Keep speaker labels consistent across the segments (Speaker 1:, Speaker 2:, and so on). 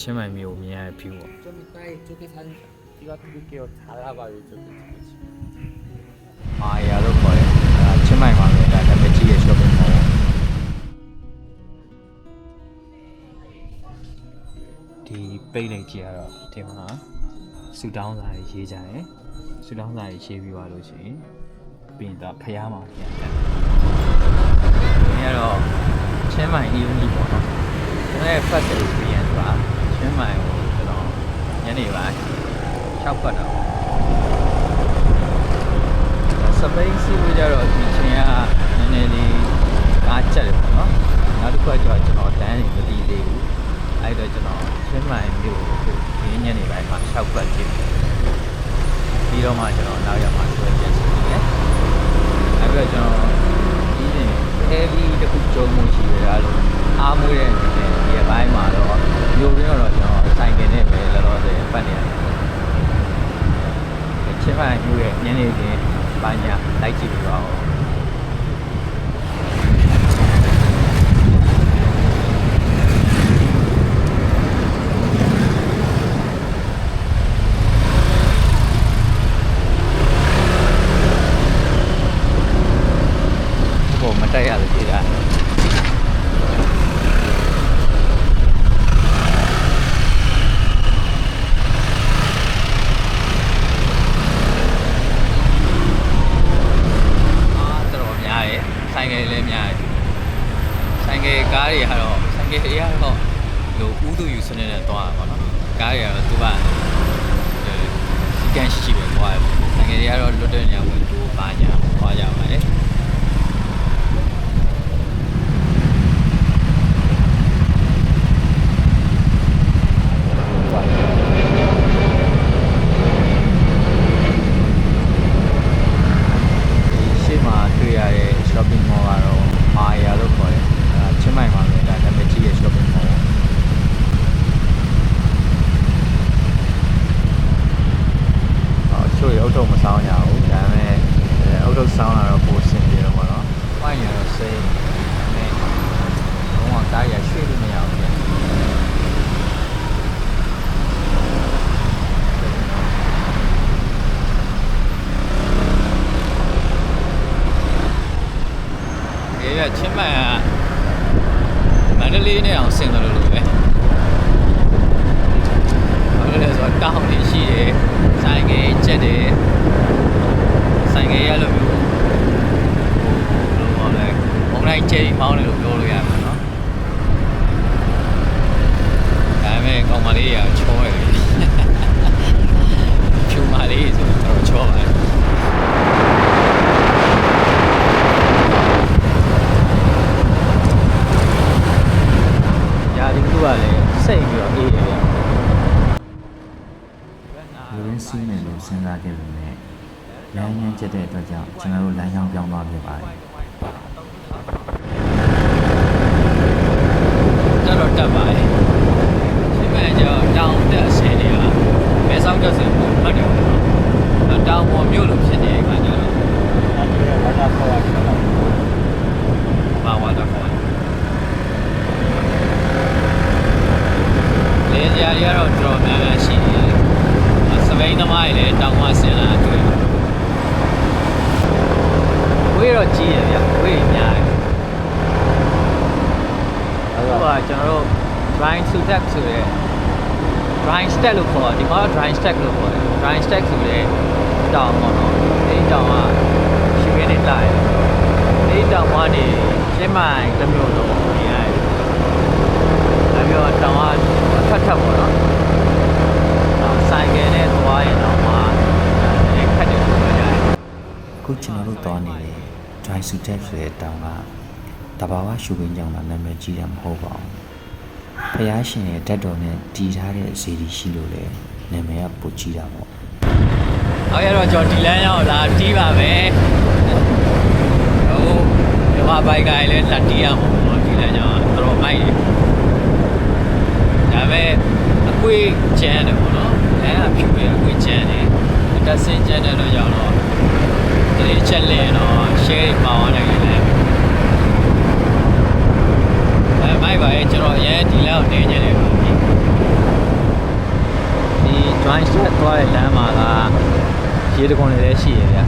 Speaker 1: ချင်းမိုင်မျိုးမြင်ရတဲ့ view ပေါ့
Speaker 2: 좀 이따 이쪽에 사진 찍어드릴게요. 잘 와봐요 이쪽에.
Speaker 1: မာယာလို့ခေါ်တယ်အဲဒါချင်းမိုင်မှာပဲဒါနာမည်ကြီးရဲ့ shopping mall ပေါ့ဒီပိတ်နေကြည့်ရတော့ဒီမှာဆူတောင်းစာရေးကြတယ်ဆူတောင်းစာရေးပြီးသွားလို့ရှိရင်ပြီးရင်တော့ဖျားမှာပြန်တက်ဒီကတော့ချင်းမိုင် evening ပေါ့နော်ကျွန်တော်ရဲ့ first experience ပါ ချင်းမိုင်ကိုကျွန်တော်ညနေပိုင်း၆ပတ်တော့စပိန်စီလို့ကြတော့ဒီချင်းကနည်းနည်းလေးကားချက်တယ်ပေါ့နော်နောက်တစ်ခုကကျတော့ကျွန်တော်တန်းနေမတည်သေးဘူးအဲ့တော့ကျွန်တော်ချင်းမိုင်မြို့ကိုဒီညနေပိုင်းမှာရှောက်ပတ်ကြည့်ပြီးတော့မှကျွန်တော်နောက်ရက်မှာဆွဲပြန်စီတယ်အဲ့တော့ကျွန်တော်ဒီနေ့ heavy တခုကြုံမှုရှိရတာလို့အားမွေးတဲ့အနေနဲ့ဒီဘက်မှာတော့မြို့ရင်းတော့ကျွန်တော်ဆိုင်ကနဲ့ပဲလောလောဆယ်ပတ်နေရတယ် ချင်းမိုင်မြို့ရဲ့ညနေခင်းဘာညာလိုက်ကြည့်ပြီးတော့ဘုမတက်ရလို့ကြည့်တာအားတော်တော်များတယ်ဆိုင်ကယ်လည်းများတယ်ဆိုင်ကယ်ကားတွေကတော့ဆိုင်ကယ်တွေကတော့လိုဥဒူယူစနစ်နဲ့သွားတာပေါ့နော်ကားတွေကတော့သူကစီကန်းရှိရှိပဲသွားတယ်ဆိုင်ကယ်တွေကတော့လွတ်တဲ့နေရာဝင်တိုးပါညာသွားကြပါတယ် ရှေ့မှာတွေ့ရတဲ့ shopping mall ကတော့မာယာလို့ခေါ်တယ်။အဲချင်းမိုင်မှာလည်းဒါနာမည်ကြီးရဲ့ shopping mall ပေါ့။အော်ချို့ ရုပ်ထုံမဆောင်ကြဘူး။ဒါပေမဲ့အဲအုပ်ထုပ်ဆောင်လာတော့ပိုအဆင်ပြေတော့ပေါ့နော်။ဝိုင်းရတော့စိတ်နဲ့တော့တားရရွှေ့လို့မရဘူးပြန်။ ရေရချင်းမိုင်ကမန္တလေးနဲ့အောင်ဆင်တယ်လို့လို့ပဲဘာလို့လဲဆိုတော့တောင်းနေရှိတယ်ဆိုင်ငယ်ကျက်တယ်ဆိုင်ငယ်ရလို့မျိုးဟိုလိုပါလဲအွန်လိုင်းကျဲမောင်းတယ်လို့ပြောလို့ရမှာနော်ဒါပေမဲ့ကောင်မလေးကချောရတယ်ဖြူမလေးဆိုတော့ချောပါတယ် ရာဒီကူကလည်းစိတ်ပြီးတော့အေးတယ်ဗျ
Speaker 3: လူရင်းစီးမယ်လို့စဉ်းစားခဲ့ပေမဲ့လမ်းညမ်းကျက်တဲ့ အတွက်ကြောင့်ကျွန်တော်တို့လမ်းကြောင်းပြောင်းသွားခဲ့ပါတယ်
Speaker 1: တက်တော့တက်ပါလေဒီမဲ့ကျတော့တောင်တက်အစင်းတွေကမဲဆောက်တက်စင်ပုံမှတ်တယ်ပေါ့နော်တောင်ပေါ်မြို့လိုဖြစ်နေတဲ့အခါကျတော့ဘာဝါတော့ခေါ်လေကြာရီကတော့တော်တော်များများရှိနေတယ်စပိန်သမားတွေလည်းတောင်မှဆင်လာတွေ့ဝေးတော့ကြီးရဗျဝေးများတယ် ဟိုကကျွန်တော်တို့ drawing stack ဆိုတဲ့ drawing stack လို့ခေါ်တာဒီမှာ drawing stack လို့ခေါ်တယ် drawing stack ဆိုတဲ့တောင်ပေါ့နော်အဲဒီတောင်ကရှိရနေလိုက်အဲဒီတောင်ကနေရှင်းမိုင်တစ်မျိုးလုံးမြင်ရတယ်ဒါပြောတောင်ကအထက်ထပ်ပေါ့နော်အော်ဆိုင်ကယ်နဲ့သွားရင်တော့မှအဲခက်တယ်လို့ပြောကြတယ်
Speaker 3: အခုကျွန်တော်တို့သွားနေတဲ့ dry suitep ဆိုတဲ့တောင်ကတဘာဝရှုပ်ရင်းကြောင့်နာမည်ကြီးတာမဟုတ်ပါဘူး ဖျားရှင်ရဲ့ဓာတ်တော်နဲ့တည်ထားတဲ့ဇေဒီရှိလို့လေနာမည်ကပိုကြီးတာပေါ့
Speaker 1: ဟုတ်ရတော့ကျွန်တော်ဒီလမ်းရောက်လာတီးပါမယ်ဟိုဒီမှာဘိုက်ကလည်းလက်တီးရမှာပေါ့ဒီလမ်းရောက်တော်တော်မိုက်တယ်ဒါပေမဲ့အကွေးကျန်းတယ်ပေါ့နော်လမ်းကဖြူပဲအကွေးကျန်းတယ်တက်စင်းကျန်းတဲ့တော့ရောက်တော့ဒီချက်လင်းတော့ share ပါအောင်နိုင်တယ် လိုက်ပါရဲ့ကျွန်တော်အရင်ဒီလမ်းကိုနေခြင်းလေဒီ dry shot သွားတဲ့လမ်းမှာကရေတခွန်တွေလည်းရှိရဗျာ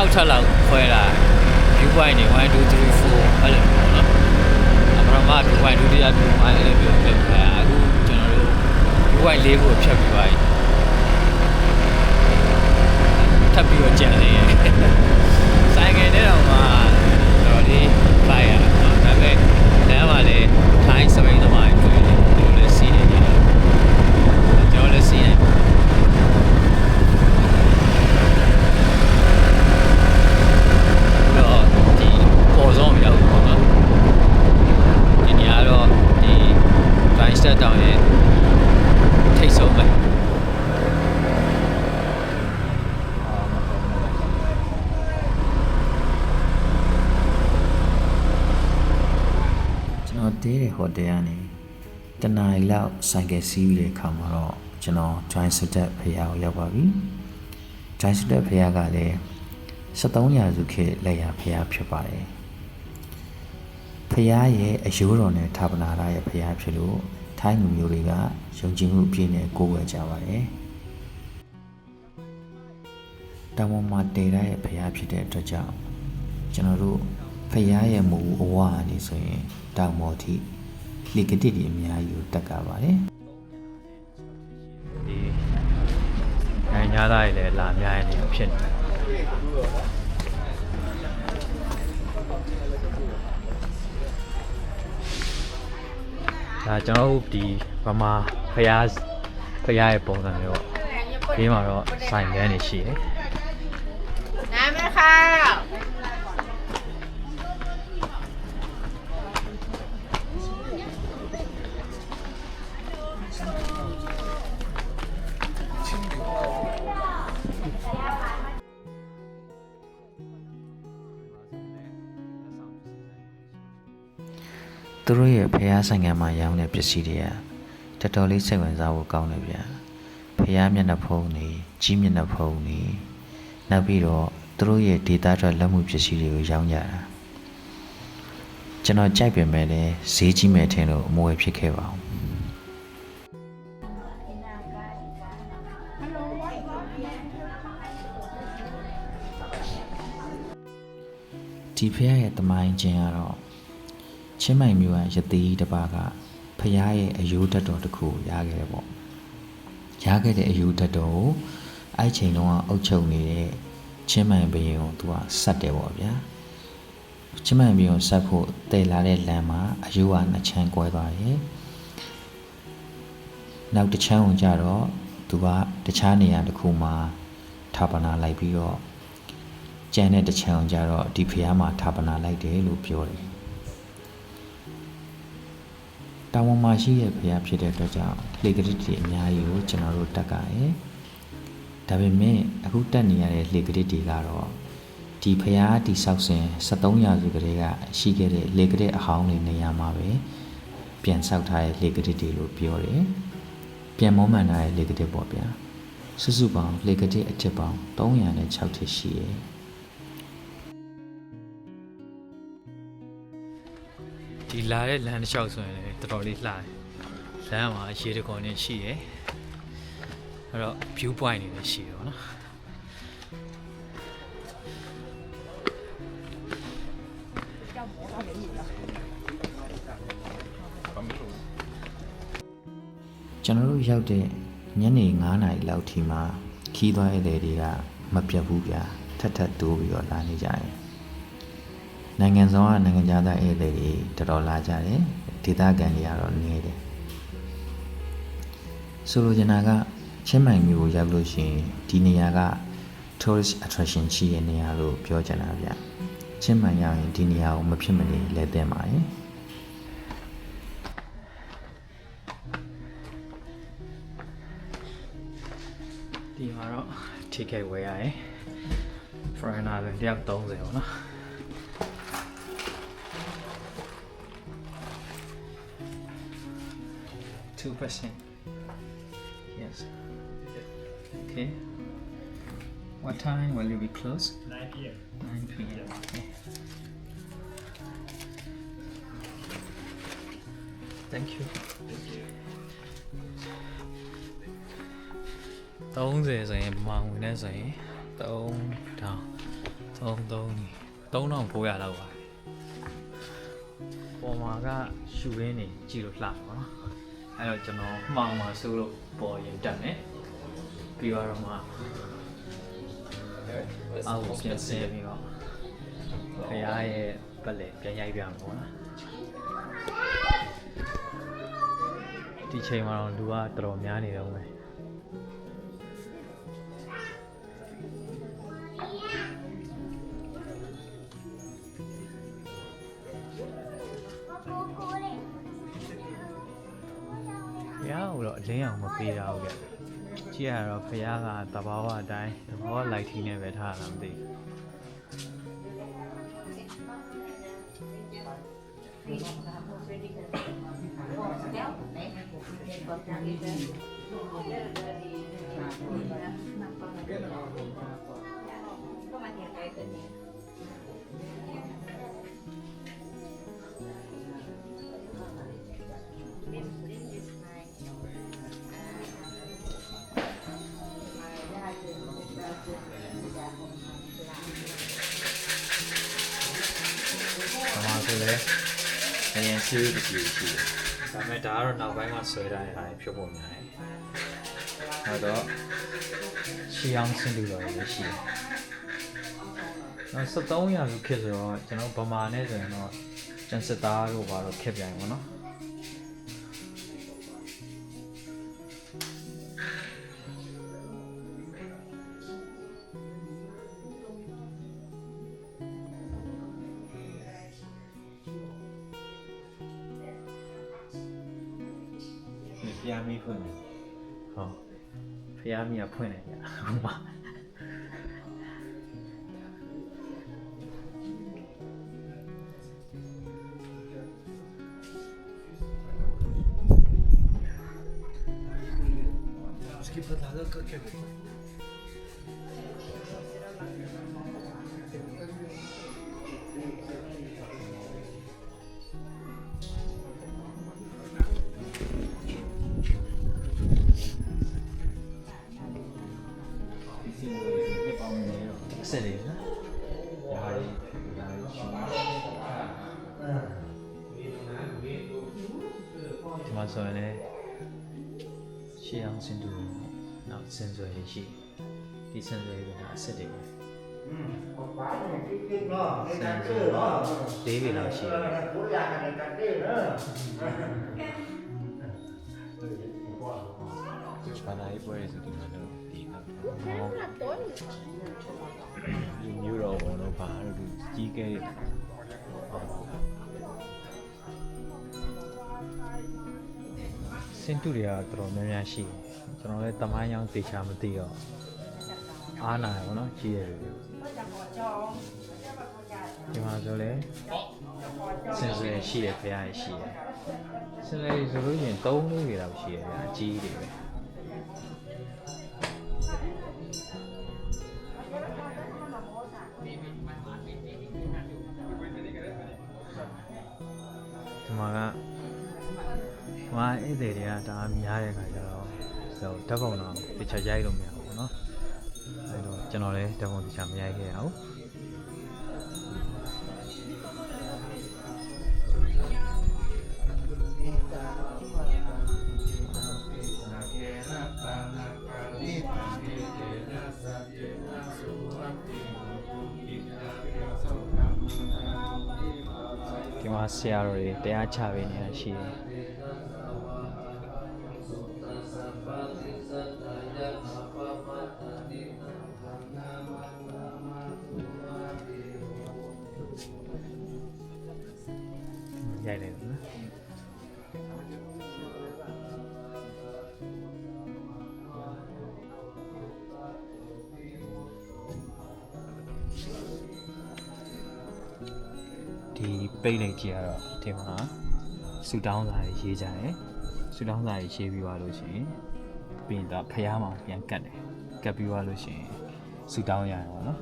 Speaker 1: 6ချက်လောက်ခွဲတာ view point တွေ1 2 3 4အဲ့လိုပေါ့နော်အပရမ view point ဒုတိယ view point အဲ့လိုမျိုးဖြစ်ခဲ့အခုကျွန်တော်တို့ view point ၄ခုဖြတ်ပြီးပါပြီထပ်ပြီးတော့ကြံနေရဆိုင်ငယ်တဲ့တော့မှတော်လေးဖိုက်ရတာနော်ဒါပေမဲ့လမ်းမှာလည်းထိုင်းစပိန်သမားတွေတွေ့တယ်သူလည်းစီးနေတယ်ကျွန်တော်လည်းစီးနေတယ် ပေါ်ဆုံးရောက်ပေါ့နော်ဒီနေရာတော့ဒီ line step down ရဲ့ထိတ်ဆုံးပဲ
Speaker 3: ကျွန်တော်တေးတဲ့ဟိုတယ်ကနေတနားရီလောက်ဆိုင်ကယ်စီးပြီးတဲ့အခါမှာတော့ကျွန်တော် join စတက်ဖရာကိုရောက်ပါပြီ join စတက်ဖရာကလည်း73ရာစုခေတ်လက်ရဖရာဖြစ်ပါတယ် ဖရာရဲ့အယိုးတော်နဲ့ဌာပနာရရဲ့ဖရာဖြစ်လို့ထိုင်းလူမျိုးတွေကယုံကြည်မှုအပြည့်နဲ့ကိုးကွယ်ကြပါတယ်တောင်ပေါ်မှာတည်ရတဲ့ဖရာဖြစ်တဲ့အတွက်ကြောင့်ကျွန်တော်တို့ဖရာရဲ့မူအဝအနေဆိုရင်တောင်ပေါ်ထိလေကတိတွေအများကြီးကိုတက်ကပါတယ်
Speaker 1: ဒီနိုင်ငံသားတွေလည်းလာများနေတယ်ဖြစ်နေ ဒါကျွန်တော်တို့ဒီဗမာဖျားဖျားရဲ့ပုံစံမျိုးပေါ့ဒီမှာတော့ဆိုင်လန်းနေရှိတယ်
Speaker 3: ရဲ့ဖះဆိုင်ငံမှာရောင်းတဲ့ပစ္စည်းတွေကတော်တော်လေးစိတ်ဝင်စားဖို့ကောင်းတယ်ဗျာဖះမျက်နှာဖုံးနေကြီးမျက်နှာဖုံးနေနောက်ပြီးတော့သူတို့ရဲ့ဒေတာထွက်လက်မှုပစ္စည်းတွေကိုရောင်းကြတာကျွန်တော်ကြိုက်ပေမဲ့လည်းဈေးကြီးမယ်ထင်လို့အမွေဖြစ်ခဲ့ပါဘူးဒီဖះရဲ့တမိုင်းချင်းကတော့ ချင်းမိုင်မျိုးကရသေးတစ်ပါးကဖះရဲ့အယိုးဓာတ်တော်တစ်ခုကိုရခဲ့တယ်ပေါ့ရခဲ့တဲ့အယိုးဓာတ်တော်ကိုအဲ့ချိန်တုန်းကအုပ်ချုပ်နေတဲ့ချင်းမိုင်ဘရင်ကိုသူကစတ်တယ်ပေါ့ဗျာချင်းမိုင်ဘရင်ကိုစတ်ဖို့တည်လာတဲ့လမ်းမှာအယိုးကနှစ်ချမ်းကွဲသွားတယ်နောက်တစ်ချမ်းကိုကြတော့သူကတခြားနေရာတစ်ခုမှာဌာပနာလိုက်ပြီးတော့ကျန်တဲ့တစ်ချမ်းကိုကြတော့ဒီဖះမှာဌာပနာလိုက်တယ်လို့ပြောတယ် တာဝန်မှာရှိတဲ့ဖရားဖြစ်တဲ့အတွက်ကြောင့်လေကရစ်တွေအများကြီးကိုကျွန်တော်တို့တက်ကြရဲဒါပေမဲ့အခုတက်နေရတဲ့လေကရစ်တွေကတော့ဒီဖရားတိဆောက်စဉ်73ရာစုကလေးကရှိခဲ့တဲ့လေကရစ်အဟောင်းတွေနေရာမှာပဲပြန်ဆောက်ထားတဲ့လေကရစ်တွေလို့ပြောတယ်ပြန်မောမှန်ထားတဲ့လေကရစ်ပေါ့ဗျာစုစုပေါင်းလေကရစ်အထက်ပေါင်း306ထစ်ရှိရဲ့
Speaker 1: ဒီလာတဲ့လမ်းတစ်လျှောက်ဆိုရင်လည်းတော်တော်လေးလှတယ်လမ်းမှာရေတကောနဲ့ရှိရယ်အဲ့တော့ view point တွေလည်းရှိတယ်ဗောနော်
Speaker 3: ကျွန်တော်တို့ရောက်တဲ့ညနေ9နာရီလောက်ထိမှခီးသွားတဲ့လေတွေကမပြတ်ဘူးဗျာထက်ထက်တိုးပြီးတော့လာနေကြတယ် နိုင်ငံဆောင်ကနိုင်ငံခြားသားဧည့်သည်တွေတော်တော်လာကြတယ်ဒေသခံတွေကတော့နေတယ်ဆိုလိုချင်တာကချင်းမိုင်မြို့ကိုရောက်လို့ရှိရင်ဒီနေရာက tourist attraction ရှိတဲ့နေရာလို့ပြောချင်တာဗျချင်းမိုင်ရောက်ရင်ဒီနေရာကိုမဖြစ်မနေလဲတဲ့ပါရင်
Speaker 1: ဒီမှာတော့ ticket ဝယ်ရတယ် foreigner ဆိုတယောက်30ပေါ့နော် 2 percent yes okay what time will you be closed 9 p.m 9 p.m okay thank you 30ဆိုရင်မောင်ဝင်နေဆိုရင်3000 33 3900လောက်ပါပေါ်မှာကရှူရင်းနေကြည့်လို့လှပါတော့ အဲ့တော့ကျွန်တော်မှောင်မှာစိုးလို့ပေါ်ရင်တက်မယ်ပြီးတော့မှအောက်ကိုပြန်ဆင်းပြီးတော့ခရရဲ့ပတ်လေပြန်ရိုက်ပြမှာပေါ့နော်ဒီချိန်မှာတော့လူကတော်တော်များနေတော့မယ် ရားကိုတော့အလင်းအောင်မပေးတာဟုတ်ကဲ့ကြည့်ရတော့ဘုရားကတဘာဝအတိုင်းတဘာဝလိုက်ထီနဲ့ပဲထားတာမသိဘူး။ အရင် series တစ်ခုရှိတယ်။ဒါပေမဲ့ဒါကတော့နောက်ပိုင်းမှာဆွဲထားတဲ့အားဖြတ်ဖို့များတယ်။နောက်တော့ရှီအောင်ဆင်းပြီးတော့လည်းရှိတယ်။နောက်73ရာစုခေတ်ဆိုတော့ကျွန်တော်ဗမာနဲ့ဆိုရင်တော့ကျန်စစ်သားတို့ဘာတော့ခက်ပြန်ပါတော့။
Speaker 3: ဒီ ဖះ
Speaker 1: မိကဖွင့်နေကြဟိုမှာ
Speaker 3: ဒီ
Speaker 1: လေးပြီလောက်ရှိတယ်
Speaker 3: ဘာသာရေးပွဲတွေဆိုဒီမှာတော့ဒီကတော့ဒီမျိုးတော့ဘောတော့ဘာလို့ဒီကြီးကဲ
Speaker 1: စင်တူတွေကတော်တော်များများရှိတယ်ကျွန်တော်လည်းတမိုင်းရောင်းတေချာမသိတော့ အားနာရပါတော့ကြီးရတယ်ဒီမှာဆိုလဲစင်စွယ်ရှိတယ်ဖရားရရှိတယ်စင်စွယ်ဆိုလို့ရှိရင်၃လေးတွေတော့ရှိတယ်ဗျာအကြီးတွေပဲဒီမှာကဒီမှာဧည့်သည်တွေကဒါများတဲ့ခါကျတော့ဟိုဓာတ်ပုံတော့တခြားရိုက်လို့မရဘူးပေါ့နော်အဲတော့ ကျွန်တော်လည်းဓာတ်ပုံတရားမရိုက်ခဲ့ရအောင်ဒီမှာဆရာတော်တွေတရားချပေးနေတာရှိတယ် ဒီပိတ်လိုက်ကြည့်ရတော့ဒီမှာဆူတောင်းစာရေးရေးကြတယ်ဆူတောင်းစာရေးရေးပြီးသွားလို့ရှိရင်ပြီးရင်တော့ဖျားမောင်ပြန်ကတ်တယ်ကတ်ပြီးသွားလို့ရှိရင်ဆူတောင်းရတယ်ပေါ့နော်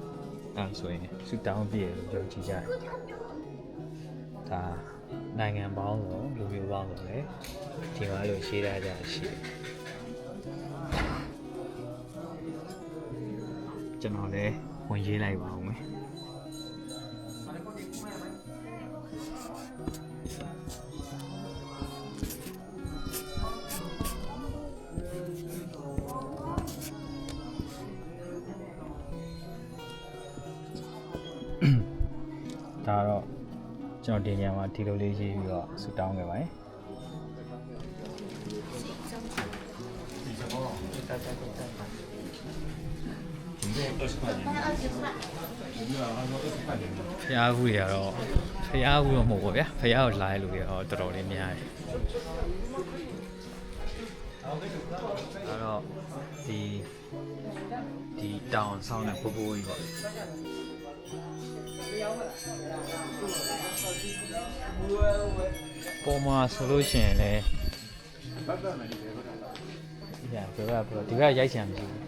Speaker 1: အဲဒါဆိုရင်ဆူတောင်းပြည့်လို့ပြောကြည့်ကြတယ်ဒါနိုင်ငံပေါင်းစုံလူမျိုးပေါင်းစုံလည်းဒီမှာလို့ရေးထားကြရှိတယ်ကျွန်တော်လည်းဝင်ရေးလိုက်ပါဦးမယ် ကျွန်တော်ဒီနေရာမှာဒီလိုလေးရေးပြီးတော့ဆူတောင်းခဲ့ပါတယ်ဖျားဘူးတွေကတော့ဖျားဘူးတော့မဟုတ်ပါဗျာဖျားကိုလာရလို့ရတော့တော်တော်လေးများတယ်ဒါတော့ဒီဒီတောင်ဆောင်တဲ့ပိုးပိုးကြီးပေါ့ ပေါ်မှာဆိုလို့ရှိရင်လည်းဘတ်ဘတ်မယ်ဒီဘက်ကရဘယ်ဘက်ဘယ်ဒီဘက်ရိုက်ချင်မရှိဘူး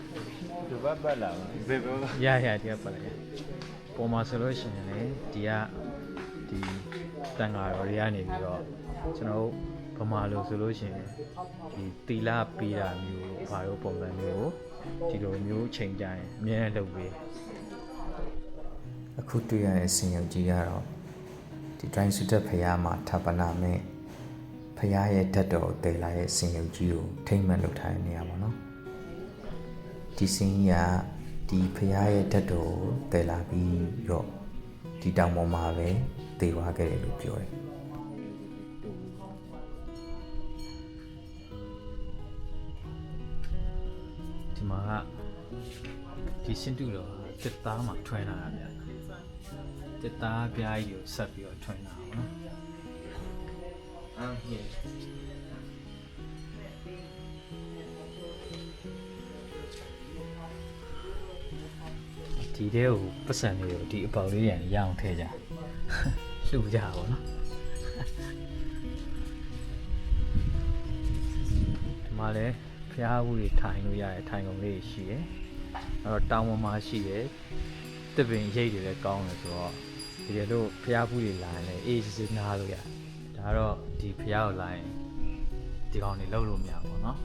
Speaker 2: ဒီဘက်ဘက်လာဘယ်ဘက်
Speaker 1: ရရဒီကပတ်လိုက်ရပေါ်မှာဆိုလို့ရှိရင်လည်းဒီကဒီတန်ဃာတော်တွေကနေပြီးတော့ကျွန်တော်တို့ဗမာလိုဆိုလို့ရှိရင်ဒီတီလာပေးတာမျိုးလို့ဘာလို့ပုံစံမျိုးကိုဒီလိုမျိုးချိန်ကြရင်အများနဲ့လုပ်ပေး
Speaker 3: အခုတွေ့ရတဲ့ဆင်ရုပ်ကြီးကတော့ ဒီ drawing စုတက်ဖရားမှာထပ်ပနာမဲ့ဖရားရဲ့ဓာတ်တော်ကိုတည်လာတဲ့ဆင်ရုပ်ကြီးကိုထိမ့်မှန်လုပ်ထားတဲ့နေရာပေါ့နော်ဒီဆင်ကြီးကဒီဖရားရဲ့ဓာတ်တော်ကိုတည်လာပြီးတော့ဒီတောင်ပေါ်မှာပဲတည်သွားခဲ့တယ်လို့ပြောတယ်
Speaker 1: ဒီမှာကဒီစင်တူတော့တစ်သားမှာထွင်လာတာဗျ တစ်သားပြားကြီးကိုဆက်ပြီးတော့ထွင်လာအောင်နော်
Speaker 2: I'm here
Speaker 1: ဒီတဲကိုပတ်စံလေးကိုဒီအပေါက်လေးရန်ရအောင်ထည့်ကြလှူကြပါဘောနော်ဒီမှာလည်းဖျားဘူးတွေထိုင်လို့ရတယ်ထိုင်ကုန်လေးရှိတယ်အဲ့တော့တောင်ပေါ်မှာရှိတယ်တစ်ပင်ရိတ်တွေလည်းကောင်းတယ်ဆိုတော့ ဒီလိုဖျားဘူးတွေလာရင်လည်းအေးစစ်စစ်နားလို့ရတယ်ဒါတော့ဒီဖျားကိုလာရင်ဒီကောင်တွေလှုပ်လို့မရဘူးပေါ့နော်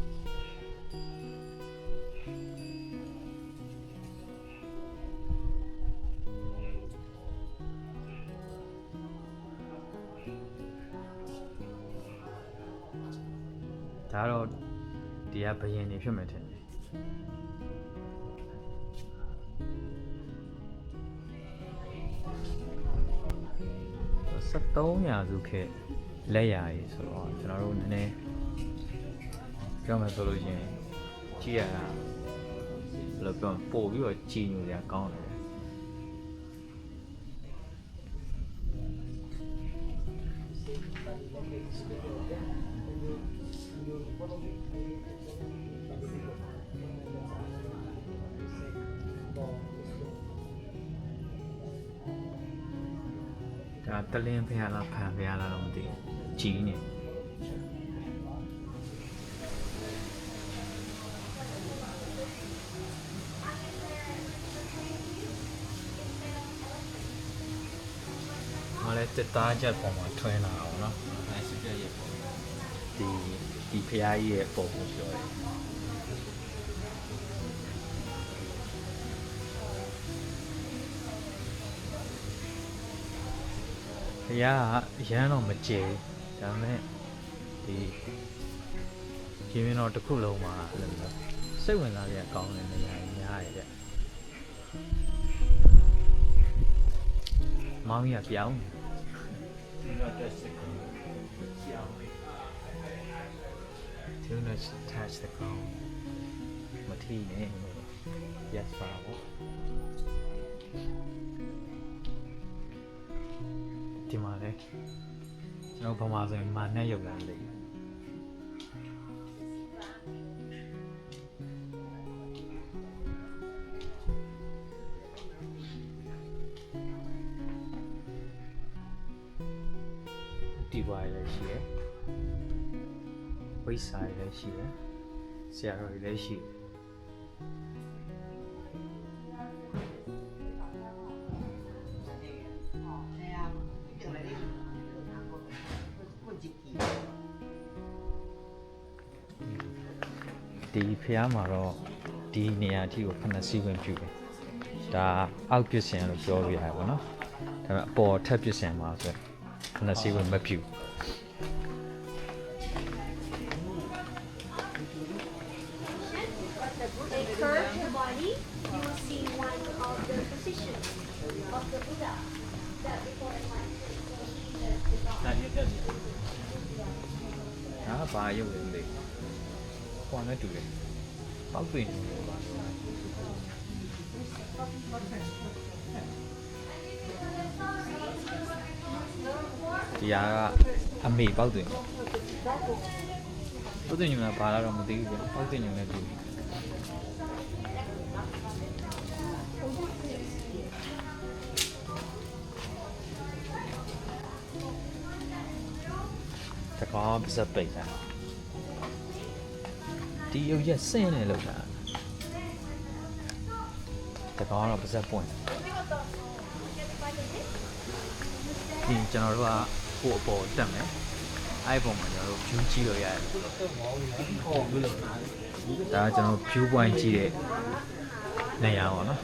Speaker 1: ဒါတော့ဒီကဘယင်နေဖြစ်မယ်ထင် တယ်73ရာစုခေတ်လက်ရာကြီးဆိုတော့ကျွန်တော်တို့နည်းနည်းပြောမယ်ဆိုလို့ရှိရင်ကြည့်ရတာဘယ်လိုပြောမလဲပို့ပြီးတော့ကြည်ညိုစရာကောင်းတယ် တက်သားချက်ပုံမှာထွင်းလာအောင်နော်
Speaker 2: အဲ့စစ်ပြရဲ့ပေါ့
Speaker 1: ဒီဒီဖះကြီးရဲ့ပုံကိုပြောတယ်ဖះကအရန်တော့မကျဲဒါပေမဲ့ဒီပြင်းပြင်းတော့တစ်ခုလုံးမှာအဲ့လိုမျိုးစိတ်ဝင်စားရကောင်းတဲ့နေရာကြီးများရဲ့ဗျမောင်ကြီးကပြောင်းနေ
Speaker 2: ဒီတော့
Speaker 1: Do not touch the ground မထီနဲ့ yes ပါပေါ့ဒီမှာလေကျွန်တော်ဗမာဆိုရင်မာနဲ့ရုပ်လာလေ ရှိရယ်ဆရာတော်လည်းရှိတယ်ဒီဖះမှာတော့ဒီနေရာအထိကိုခဏစီးဝင်ပြုတယ်ဒါအောက်ပြစ်စင်လို့ပြောပြရတယ်ပေါ့နော်ဒါပေမဲ့အပေါ်ထပ်ပြစ်စင်မှာဆိုရင်ခဏစီးဝင်မပြု
Speaker 4: They
Speaker 1: ဘာရုပ်လဲမသိဘူးဟိုနဲ့တူတယ်ပောက်တွင်နေပါဒီဟာကအမေပောက်တွင်ပောက်တွင်ညူလာဘာလာတော့မသိဘူးဗျပောက်တွင်ညူနဲ့တူတယ် ပါစပ်ပိတ်တာဒီရုပ်ရက်ဆင်းနေလို့တာတကောကတော့ပါစပ်ပွင့်ဒီကျွန်တော်တို့ကကို့အပေါ်တက်မယ်အဲ့ဒီပုံမှာကျွန်တော်တို့ view ကြည့်လို့ရတယ်ဒါကကျွန်တော် view point ကြည့်တဲ့နေရာပါနော်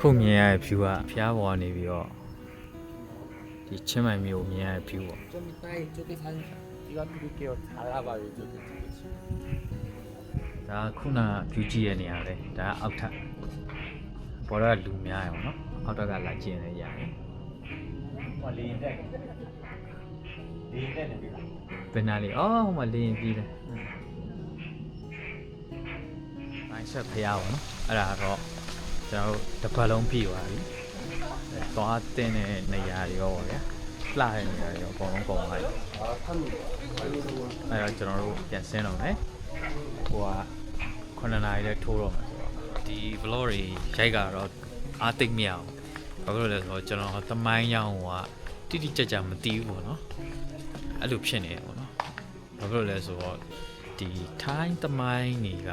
Speaker 1: ခုမြင်ရတဲ့ view ကဖျားပေါ်ကနေပြီးတော့ဒီချင်းမိုင်မျိုးကိုမြင်ရတဲ့ view ပေါ့
Speaker 2: 좀 이따 이쪽에 사진 찍어드릴게요. 잘 나봐요 이쪽에.
Speaker 1: ဒါကခုန view ကြည့်ရနေရတယ်ဒါကအောက်ထပ်ပေါ်တော့လူများရအောင်နော်အောက်ထပ်ကလာကျင်နေရတယ်
Speaker 2: ဟောလေးတက်လေးတက်နေပြီလား
Speaker 1: ဘယ်နာလေးအော်ဟိုမှာလင်းပြီးတယ်တိုင်းဆက်ဖျားပါနော်အဲ့ဒါတော့ ကျွန်တော်တို့တစ်ပတ်လုံးပြည့်သွားပြီသွားတင်တဲ့နေရာတွေရောပေါ့ဗျာလှတဲ့နေရာတွေရောအကုန်လုံးကုန်သွားပြီအဲ့တော့ကျွန်တော်တို့ပြန်ဆင်းတော့မယ်ဟိုက9နာရီလဲထိုးတော့မှာဆိုတော့ဒီ vlog တွေရိုက်ကတော့အားသိမ့်မရအောင်ဘာဖြစ်လို့လဲဆိုတော့ကျွန်တော်သမိုင်းကြောင်းဟိုကတိတိကျကျမသိဘူးပေါ့နော်အဲ့လိုဖြစ်နေတယ်ပေါ့နော်ဘာဖြစ်လို့လဲဆိုတော့ဒီထိုင်းသမိုင်းတွေက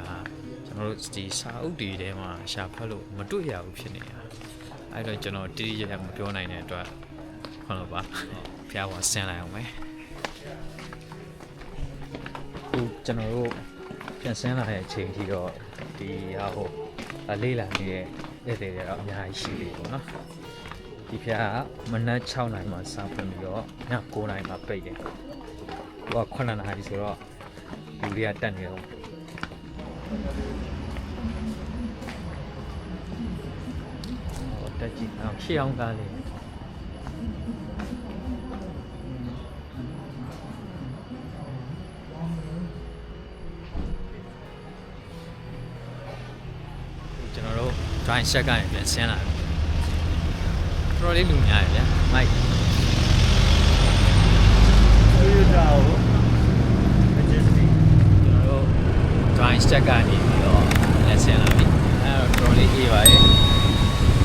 Speaker 1: ကျွန်တော်တို့ဒီစာအုပ်တွေထဲမှာရှာဖတ်လို့မတွေ့ရဘူးဖြစ်နေတာအဲ့တော့ကျွန်တော်တိတိကျကျမပြောနိုင်တဲ့အတွက်ဟုတ်လို့ပါဖျားဝါဆင်းလိုက်အောင်မယ်ဟိုကျွန်တော်တို့ပြန်ဆင်းလာတဲ့အချိန်ထိတော့ဒီဟာဟိုအလေးလာနေတဲ့ဧည့်သည်တွေတော့အများကြီးရှိသေးတယ်ပေါ့နော်ဒီဖျားကမနက်6နာရီမှာစဖွင့်ပြီးတော့ည9နာရီမှာပိတ်တယ်ဟိုက9နာရီဆိုတော့လူတွေကတက်နေတော့ဟို တက်ကြည့်အောင်ရှေ့အောင်ကားလေးကျွန်တော်တို့ drawing set ကနေပြန်ဆင်းလာတယ်တော်တော်လေးလူများတယ်ဗျမိုက်
Speaker 2: အေးဒါဟုတ် မို
Speaker 1: င်စတက်ကနေပြီးတော့လက်ဆင်လာပြီအဲတော့တော်လေးအေးပါရဲ့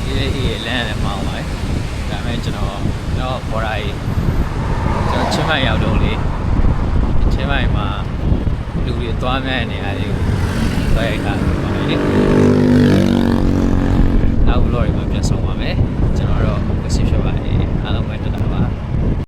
Speaker 1: ဒီလေးအေးလမ်းလည်းမောင်းပါရဲ့ဒါပေမဲ့ကျွန်တော်တော့ဘော်ဒါကြီးကျွန်တော်ချင်းမိုင်ရောက်တော့လေချင်းမိုင်မှာလူတွေသွားမဲ့နေရာတွေကိုသွားရိုက်တာပါလေနောက်ဘလော့တွေမှာပြန်ဆောင်ပါမယ်ကျွန်တော်တော့ဝစီဖြစ်ပါတယ်